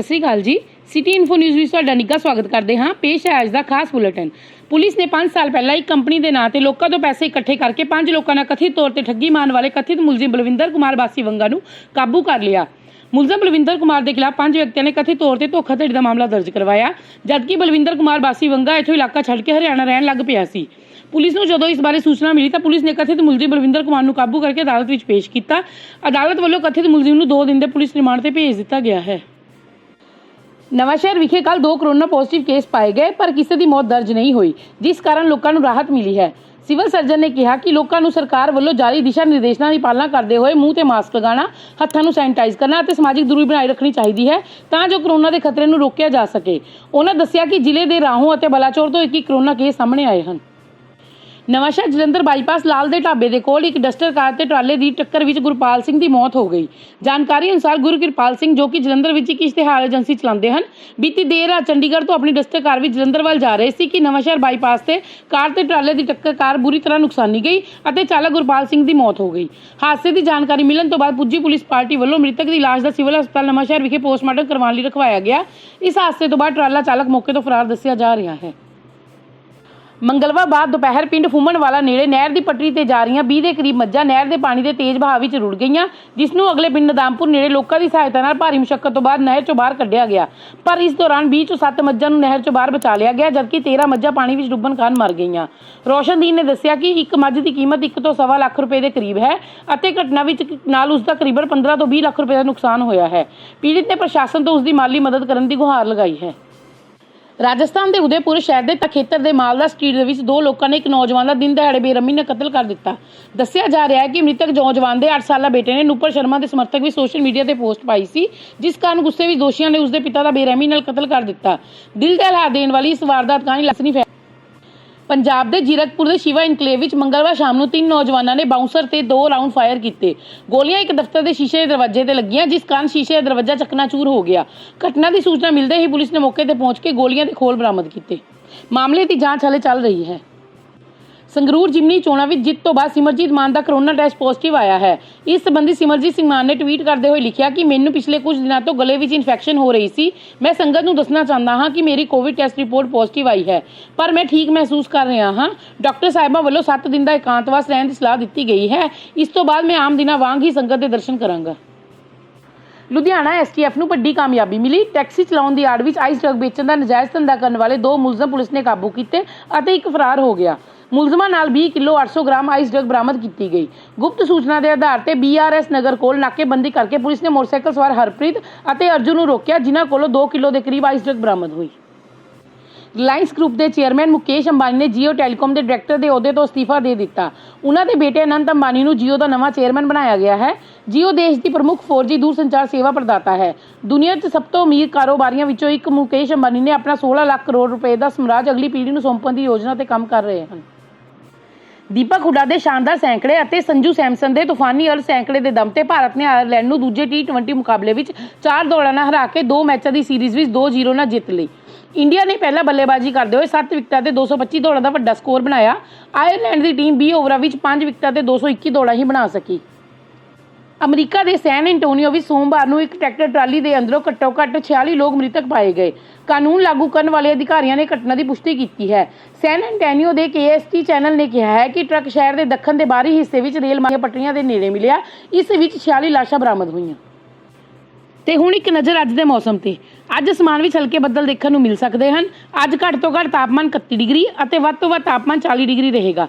ਸਤਿ ਸ੍ਰੀ ਅਕਾਲ ਜੀ। City info news ਵਿੱਚ ਤੁਹਾਡਾ ਨਿੱਘਾ ਸਵਾਗਤ ਕਰਦੇ ਹਾਂ। ਪੇਸ਼ ਹੈ ਅੱਜ ਦਾ ਖਾਸ ਬੁਲੇਟਿਨ। ਪੁਲਿਸ ਨੇ 5 ਸਾਲ ਪਹਿਲਾਂ ਇੱਕ ਕੰਪਨੀ ਦੇ ਨਾਂ ਤੇ ਲੋਕਾਂ ਤੋਂ ਪੈਸੇ ਇਕੱਠੇ ਕਰਕੇ ਪੰਜ ਲੋਕਾਂ ਨਾਲ ਕਥਿਤ ਤੌਰ ਤੇ ਠੱਗੀ ਮਾਰਨ ਵਾਲੇ ਕਥਿਤ ਮੁਲਜ਼ਮ ਬਲਵਿੰਦਰ ਕੁਮਾਰ ਬਾਸੀ ਵੰਗਾ ਨੂੰ ਕਾਬੂ ਕਰ ਲਿਆ। ਮੁਲਜ਼ਮ ਬਲਵਿੰਦਰ ਕੁਮਾਰ ਦੇ ਖਿਲਾਫ ਪੰਜ ਵਿਅਕਤੀਆਂ ਨੇ ਕਥਿਤ ਤੌਰ ਤੇ ਧੋਖਾਧੜੀ ਦਾ ਮਾਮਲਾ ਦਰਜ ਕਰਵਾਇਆ। ਜਦਕਿ ਬਲਵਿੰਦਰ ਕੁਮਾਰ ਬਾਸੀ ਵੰਗਾ ਇੱਥੋਂ ਇਲਾਕਾ ਛੱਡ ਕੇ ਹਰਿਆਣਾ ਰਹਿਣ ਲੱਗ ਪਿਆ ਸੀ। ਪੁਲਿਸ ਨੂੰ ਜਦੋਂ ਇਸ ਬਾਰੇ ਸੂਚਨਾ ਮਿਲੀ ਤਾਂ ਪੁਲਿਸ ਨੇ ਕਥਿਤ ਮੁਲਜ਼ਮ ਬਲਵਿੰਦਰ ਕੁਮਾਰ ਨੂੰ ਕਾਬੂ ਕਰਕੇ ਅਦਾਲਤ ਵਿੱਚ ਪੇਸ਼ ਕੀਤਾ। ਅਦਾਲਤ ਵੱਲੋਂ ਕਥਿਤ ਮੁਲਜ਼ਮ ਨੂੰ 2 ਦਿਨ ਦੇ ਪੁਲਿਸ ਰਿਮਾਂਡ ਤੇ ਭੇਜ ਦਿੱਤਾ ਗਿਆ ਹੈ। ਨਵਾਂਸ਼ਹਿਰ ਵਿਖੇ ਕੱਲ ਦੋ ਕਰੋਨਾ ਪੋਜ਼ਿਟਿਵ ਕੇਸ ਪਾਏ ਗਏ, ਪਰ ਕਿਸੇ ਦੀ ਮੌਤ ਦਰਜ ਨਹੀਂ ਹੋਈ, ਜਿਸ ਕਾਰਨ ਲੋਕਾਂ ਨੂੰ ਰਾਹਤ ਮਿਲੀ ਹੈ। ਸਿਵਲ ਸਰਜਨ ਨੇ ਕਿਹਾ ਕਿ ਲੋਕਾਂ ਨੂੰ ਸਰਕਾਰ ਵੱਲੋਂ ਜਾਰੀ ਦਿਸ਼ਾ ਨਿਰਦੇਸ਼ਾਂ ਦੀ ਪਾਲਣਾ ਕਰਦੇ ਹੋਏ ਮੂੰਹ ਤੇ ਮਾਸਕ ਲਗਾਉਣਾ, ਹੱਥਾਂ ਨੂੰ ਸੈਨੀਟਾਈਜ਼ ਕਰਨਾ ਅਤੇ ਸਮਾਜਿਕ ਦੂਰੀ ਬਣਾਈ ਰੱਖਣੀ ਚਾਹੀਦੀ ਹੈ ਤਾਂ ਜੋ ਕਰੋਨਾ ਦੇ ਖਤਰੇ ਨੂੰ ਰੋਕਿਆ ਜਾ ਸਕੇ। ਉਹਨਾਂ ਦੱਸਿਆ ਕਿ ਜ਼ਿਲ੍ਹੇ ਦੇ ਰਾਹੋਂ ਅਤੇ ਬਲਾਚੌਰ ਤੋਂ ਇੱਕ ਇੱਕ ਕਰੋਨਾ ਕੇਸ ਸਾਹਮਣੇ ਆਏ ਹਨ। ਨਵਾਂਸ਼ਹਿਰ ਜਲੰਧਰ ਬਾਈਪਾਸ ਲਾਲ ਦੇ ਢਾਬੇ ਦੇ ਕੋਲ ਇੱਕ ਡਸਟਰ ਕਾਰ ਤੇ ਟਰਾਲੇ ਦੀ ਟੱਕਰ ਵਿੱਚ ਗੁਰਪਾਲ ਸਿੰਘ ਦੀ ਮੌਤ ਹੋ ਗਈ। ਜਾਣਕਾਰੀ ਅਨੁਸਾਰ ਗੁਰਕਿਰਪਾਲ ਸਿੰਘ ਜੋ ਕਿ ਜਲੰਧਰ ਵਿੱਚ ਇੱਕ ਇਸ਼ਤਿਹਾਰ ਏਜੰਸੀ ਚਲਾਉਂਦੇ ਹਨ, ਬੀਤੀ ਦੇਰ ਰਾਤ ਚੰਡੀਗੜ੍ਹ ਤੋਂ ਆਪਣੀ ਡਸਟਰ ਕਾਰ ਵਿੱਚ ਜਲੰਧਰ ਵੱਲ ਜਾ ਰਹੇ ਸੀ ਕਿ ਨਵਾਂਸ਼ਹਿਰ ਬਾਈਪਾਸ ਤੇ ਕਾਰ ਤੇ ਟਰਾਲੇ ਦੀ ਟੱਕਰ ਕਾਰ ਬੁਰੀ ਤਰ੍ਹਾਂ ਨੁਕਸਾਨੀ ਗਈ ਅਤੇ ਚਾਲਕ ਗੁਰਪਾਲ ਸਿੰਘ ਦੀ ਮੌਤ ਹੋ ਗਈ। ਹਾਦਸੇ ਦੀ ਜਾਣਕਾਰੀ ਮਿਲਣ ਤੋਂ ਬਾਅਦ ਪੁੱਜੀ ਪੁਲਿਸ ਪਾਰਟੀ ਵੱਲੋਂ ਮ੍ਰਿਤਕ ਦੀ ਲਾਸ਼ ਦਾ ਸਿਵਲ ਹਸਪਤਾਲ ਨਵਾਂਸ਼ਹਿਰ ਵਿਖੇ ਪੋਸਟਮਾਰਟਮ ਕਰਵਾਉਣ ਲਈ ਰਖਵਾਇਆ ਗਿਆ। ਇਸ ਹਾਦਸੇ ਤੋਂ ਬਾਅਦ ਟਰਾਲਾ ਚਾਲਕ ਮੌਕੇ ਤੋਂ ਫਰਾਰ ਦੱਸਿਆ ਜਾ ਰਿਹਾ ਹੈ। ਮੰਗਲਵਾਰ ਬਾਅਦ ਦੁਪਹਿਰ ਪਿੰਡ ਫੁੰਮਣ ਵਾਲਾ ਨੇੜੇ ਨਹਿਰ ਦੀ ਪਟੜੀ ਤੇ ਜਾ ਰਹੀਆਂ 20 ਦੇ ਕਰੀਬ ਮੱਝਾਂ ਨਹਿਰ ਦੇ ਪਾਣੀ ਦੇ ਤੇਜ਼ ਵਹਾਅ ਵਿੱਚ ਰੁੜ ਗਈਆਂ, ਜਿਸ ਨੂੰ ਅਗਲੇ ਪਿੰਡ ਨਦਾਮਪੁਰ ਨੇੜੇ ਲੋਕਾਂ ਦੀ ਸਹਾਇਤਾ ਨਾਲ ਭਾਰੀ ਮੁਸ਼ਕਲ ਤੋਂ ਬਾਅਦ ਨਹਿਰ ਚੋਂ ਬਾਹਰ ਕੱਢਿਆ ਗਿਆ। ਪਰ ਇਸ ਦੌਰਾਨ 20 ਚੋਂ 7 ਮੱਝਾਂ ਨੂੰ ਨਹਿਰ ਚੋਂ ਬਾਹਰ ਬਚਾ ਲਿਆ ਗਿਆ, ਜਦਕਿ 13 ਮੱਝਾਂ ਪਾਣੀ ਵਿੱਚ ਡੁੱਬਣ ਕਾਰਨ ਮਰ ਗਈਆਂ। ਰੋਸ਼ਨਦੀਨ ਨੇ ਦੱਸਿਆ ਕਿ ਇੱਕ ਮੱਝ ਦੀ ਕੀਮਤ 1 ਤੋਂ ਸਵਾ ਲੱਖ ਰੁਪਏ ਦੇ ਕਰੀਬ ਹੈ ਅਤੇ ਘਟਨਾ ਵਿੱਚ ਨਾਲ ਉਸ ਦਾ ਕਰੀਬਨ 15 ਤੋਂ 20 ਲੱਖ ਰੁਪਏ ਦਾ ਨੁਕਸਾਨ ਹੋਇਆ ਹੈ। ਪੀੜਿਤ ਨੇ ਪ੍ਰਸ਼ਾਸਨ ਤੋਂ ਉਸ ਦੀ ਮਾਲੀ ਮਦਦ ਕਰਨ ਦੀ ਗੁਹਾਰ ਲਗਾਈ ਹੈ। ਰਾਜਸਥਾਨ ਦੇ ਉਦੈਪੁਰ ਸ਼ਹਿਰ ਦੇ ਤਖੇਤਰ ਦੇ ਮਾਲਦਾ ਸਟਰੀਟ ਦੇ ਵਿੱਚ ਦੋ ਲੋਕਾਂ ਨੇ ਇੱਕ ਨੌਜਵਾਨ ਦਾ ਦਿਨ ਦਿਹਾੜੇ ਬੇਰਹਿਮੀ ਨਾਲ ਕਤਲ ਕਰ ਦਿੱਤਾ। ਦੱਸਿਆ ਜਾ ਰਿਹਾ ਹੈ ਕਿ ਮ੍ਰਿਤਕ ਨੌਜਵਾਨ ਦੇ 8 ਸਾਲਾ ਬੇਟੇ ਨੇ ਨੂਪਰ ਸ਼ਰਮਾ ਦੇ ਸਮਰਥਕ ਵੀ ਸੋਸ਼ਲ ਮੀਡੀਆ ਤੇ ਪੋਸਟ ਪਾਈ ਸੀ, ਜਿਸ ਕਾਰਨ ਗੁੱਸੇ ਵਿੱਚ ਦੋਸ਼ੀਆਂ ਨੇ ਉਸ ਦੇ ਪਿਤਾ ਦਾ ਬੇਰਹਿਮੀ ਨਾਲ ਕਤਲ ਕਰ ਦਿੱਤਾ। ਦਿਲ ਦਹਿਲਾ ਦੇਣ ਵਾਲੀ ਇਸ ਵਾਰਦਾਤ ਕਹਾਣੀ ਲਸਣੀ ਪੰਜਾਬ ਦੇ ਜੀਰਕਪੁਰ ਦੇ ਸ਼ਿਵਾ ਇਨਕਲੇਵ ਵਿੱਚ ਮੰਗਲਵਾਰ ਸ਼ਾਮ ਨੂੰ ਤਿੰਨ ਨੌਜਵਾਨਾਂ ਨੇ ਬਾਉਂਸਰ ਤੇ ਦੋ ਰਾਉਂਡ ਫਾਇਰ ਕੀਤੇ। ਗੋਲੀਆਂ ਇੱਕ ਦਫ਼ਤਰ ਦੇ ਸ਼ੀਸ਼ੇ ਦੇ ਦਰਵਾਜ਼ੇ ਤੇ ਲੱਗੀਆਂ, ਜਿਸ ਕਾਰਨ ਸ਼ੀਸ਼ੇ ਦਾ ਦਰਵਾਜ਼ਾ ਚਕਨਾਚੂਰ ਹੋ ਗਿਆ। ਘਟਨਾ ਦੀ ਸੂਚਨਾ ਮਿਲਦੇ ਹੀ ਪੁਲਿਸ ਨੇ ਮੌਕੇ ਤੇ ਪਹੁੰਚ ਕੇ ਗੋਲੀਆਂ ਦੇ ਖੋਲ ਬਰਾਮਦ ਕੀਤੇ। ਮਾਮਲੇ ਦੀ ਜਾਂਚ ਹਾਲੇ ਚੱਲ ਰਹੀ ਹੈ। ਸੰਗਰੂਰ ਜਿਮਨੀ ਚੋਣਾਂ ਵਿੱਚ ਜਿੱਤ ਤੋਂ ਬਾਅਦ ਸਿਮਰਜੀਤ ਮਾਨ ਦਾ ਕਰੋਨਾ ਟੈਸਟ ਪੋਜ਼ਿਟਿਵ ਆਇਆ ਹੈ। ਇਸ ਸੰਬੰਧੀ ਸਿਮਰਜੀਤ ਸਿੰਘ ਮਾਨ ਨੇ ਟਵੀਟ ਕਰਦੇ ਹੋਏ ਲਿਖਿਆ ਕਿ ਮੈਨੂੰ ਪਿਛਲੇ ਕੁਝ ਦਿਨਾਂ ਤੋਂ ਗਲੇ ਵਿੱਚ ਇਨਫੈਕਸ਼ਨ ਹੋ ਰਹੀ ਸੀ। ਮੈਂ ਸੰਗਤ ਨੂੰ ਦੱਸਣਾ ਚਾਹੁੰਦਾ ਹਾਂ ਕਿ ਮੇਰੀ ਕੋਵਿਡ ਟੈਸਟ ਰਿਪੋਰਟ ਪੋਜ਼ਿਟਿਵ ਆਈ ਹੈ, ਪਰ ਮੈਂ ਠੀਕ ਮਹਿਸੂਸ ਕਰ ਰਿਹਾ ਹਾਂ। ਡਾਕਟਰ ਸਾਹਿਬਾਂ ਵੱਲੋਂ 7 ਦਿਨ ਦਾ ਇਕਾਂਤਵਾਸ ਰਹਿਣ ਦੀ ਸਲਾਹ ਦਿੱਤੀ ਗਈ ਹੈ। ਇਸ ਤੋਂ ਬਾਅਦ ਮੈਂ ਆਮ ਦਿਨਾਂ ਵਾਂਗ ਹੀ ਸੰਗਤ ਦੇ ਦਰਸ਼ਨ ਕਰਾਂਗਾ। ਲੁਧਿਆਣਾ ਐਸਟੀਐਫ ਨੂੰ ਵੱਡੀ ਕਾਮਯਾਬੀ ਮਿਲੀ। ਟੈਕਸੀ ਚਲਾਉਣ ਦੀ ਆੜ ਵਿੱਚ ਆਈਸ ਡਰੱਗ ਵੇਚਣ ਦਾ ਨਜਾਇਜ਼ ਧੰਦਾ ਕਰਨ ਵਾਲੇ ਦੋ ਮੁਲਜ਼ਮ ਪੁਲਿਸ ਨੇ ਕਾਬੂ ਕੀਤੇ ਅਤੇ ਇੱਕ ਫਰਾਰ ਹੋ ਗਿਆ। ਮੁਲਜ਼ਮਾਂ ਨਾਲ 20 ਕਿਲੋ 800 ਗ੍ਰਾਮ ਆਈਸ ਡਰੱਗ ਬਰਾਮਦ ਕੀਤੀ ਗਈ। ਗੁਪਤ ਸੂਚਨਾ ਦੇ ਆਧਾਰ ਤੇ ਬੀਆਰਐਸ ਨਗਰ ਕੋਲ ਨਾਕੇਬੰਦੀ ਕਰਕੇ ਪੁਲਿਸ ਨੇ ਮੋਟਰਸਾਈਕਲ ਸਵਾਰ ਹਰਪ੍ਰੀਤ ਅਤੇ ਅਰਜੁਨ ਨੂੰ ਰੋਕਿਆ, ਜਿਨ੍ਹਾਂ ਕੋਲੋਂ 2 ਕਿਲੋ ਦੇ ਕਰੀਬ ਆਈਸ ਡਰੱਗ ਬਰਾਮਦ ਹੋਈ। ਰਿਲਾਇੰਸ ਗਰੁੱਪ ਦੇ ਚੇਅਰਮੈਨ ਮੁਕੇਸ਼ ਅੰਬਾਨੀ ਨੇ ਜੀਓ ਟੈਲੀਕਾਮ ਦੇ ਡਾਇਰੈਕਟਰ ਦੇ ਅਹੁਦੇ ਤੋਂ ਅਸਤੀਫਾ ਦੇ ਦਿੱਤਾ। ਉਹਨਾਂ ਦੇ ਬੇਟੇ ਅਨੰਤ ਅੰਬਾਨੀ ਨੂੰ ਜੀਓ ਦਾ ਨਵਾਂ ਚੇਅਰਮੈਨ ਬਣਾਇਆ ਗਿਆ ਹੈ। ਜੀਓ ਦੇਸ਼ ਦੀ ਪ੍ਰਮੁੱਖ 4G ਦੂਰਸੰਚਾਰ ਸੇਵਾ ਪ੍ਰਦਾਤਾ ਹੈ। ਦੁਨੀਆ 'ਚ ਸਭ ਤੋਂ ਅਮੀਰ ਕਾਰੋਬਾਰੀਆਂ ਵਿੱਚੋਂ ਇੱਕ ਮੁਕੇਸ਼ ਅੰਬਾਨੀ ਨੇ ਆਪਣਾ 16 ਲੱਖ ਕਰੋੜ ਰੁਪਏ ਦਾ ਸਮਰਾਜ ਅਗਲੀ ਪੀੜ੍ਹੀ ਨੂੰ ਸੌਂਪਣ ਦੀ ਯੋਜਨਾ ਤੇ ਕੰਮ ਕਰ ਰਹੇ ਹਨ। ਦੀਪਕ ਹੁੱਡਾ ਦੇ ਸ਼ਾਨਦਾਰ ਸੈਂਕੜੇ ਅਤੇ ਸੰਜੂ ਸੈਮਸਨ ਦੇ ਤੂਫਾਨੀ ਅਰਧ ਸੈਂਕੜੇ ਦੇ ਦਮ ਤੇ ਭਾਰਤ ਨੇ ਆਇਰਲੈਂਡ ਨੂੰ ਦੂਜੇ T20 ਮੁਕਾਬਲੇ ਵਿੱਚ ਚਾਰ ਦੌੜਾਂ ਨਾਲ ਹਰਾ ਕੇ ਦੋ ਮੈਚਾਂ ਦੀ ਸੀਰੀਜ਼ ਵਿੱਚ 2-0 ਨਾਲ ਜਿੱਤ ਲਈ। ਇੰਡੀਆ ਨੇ ਪਹਿਲਾਂ ਬੱਲੇਬਾਜ਼ੀ ਕਰਦੇ ਹੋਏ 7 ਵਿਕਟਾਂ ਤੇ 225 ਦੌੜਾਂ ਦਾ ਵੱਡਾ ਸਕੋਰ ਬਣਾਇਆ। ਆਇਰਲੈਂਡ ਦੀ ਟੀਮ 20 ਓਵਰਾਂ ਵਿੱਚ 5 ਵਿਕਟਾਂ ਤੇ 221 ਦੌੜਾਂ ਹੀ ਬਣਾ ਸਕੀ। ਅਮਰੀਕਾ ਦੇ ਸੈਨ ਐਂਟੋਨੀਓ ਵਿੱਚ ਸੋਮਵਾਰ ਨੂੰ ਇੱਕ ਟਰੈਕਟਰ ਟਰਾਲੀ ਦੇ ਅੰਦਰੋਂ ਘੱਟੋ-ਘੱਟ 46 ਲੋਕ ਮ੍ਰਿਤਕ ਪਾਏ ਗਏ। ਕਾਨੂੰਨ ਲਾਗੂ ਕਰਨ ਵਾਲੇ ਅਧਿਕਾਰੀਆਂ ਨੇ ਘਟਨਾ ਦੀ ਪੁਸ਼ਟੀ ਕੀਤੀ ਹੈ। ਸੈਨ ਐਂਟੋਨੀਓ ਦੇ ਕੇਐਸਟੀ ਚੈਨਲ ਨੇ ਕਿਹਾ ਹੈ ਕਿ ਟਰੱਕ ਸ਼ਹਿਰ ਦੇ ਦੱਖਣ ਦੇ ਬਾਹਰੀ ਹਿੱਸੇ ਵਿੱਚ ਰੇਲ ਮਾਰਗ ਪਟੜੀਆਂ ਦੇ ਨੇੜੇ ਮਿਲਿਆ। ਇਸ ਵਿੱਚ 46 ਲਾਸ਼ਾਂ ਬਰਾਮਦ ਹੋਈਆਂ। ਤੇ ਹੁਣ ਇੱਕ ਨਜ਼ਰ ਅੱਜ ਦੇ ਮੌਸਮ ਤੇ। ਅੱਜ ਅਸਮਾਨ ਵਿੱਚ ਹਲਕੇ ਬੱਦਲ ਦੇਖਣ ਨੂੰ ਮਿਲ ਸਕਦੇ ਹਨ। ਅੱਜ ਘੱਟ ਤੋਂ ਘੱਟ ਤਾਪਮਾਨ 31 ਡਿਗਰੀ ਅਤੇ ਵੱਧ ਤੋਂ ਵੱਧ ਤਾਪਮਾਨ 40 ਡਿਗਰੀ ਰਹੇਗਾ।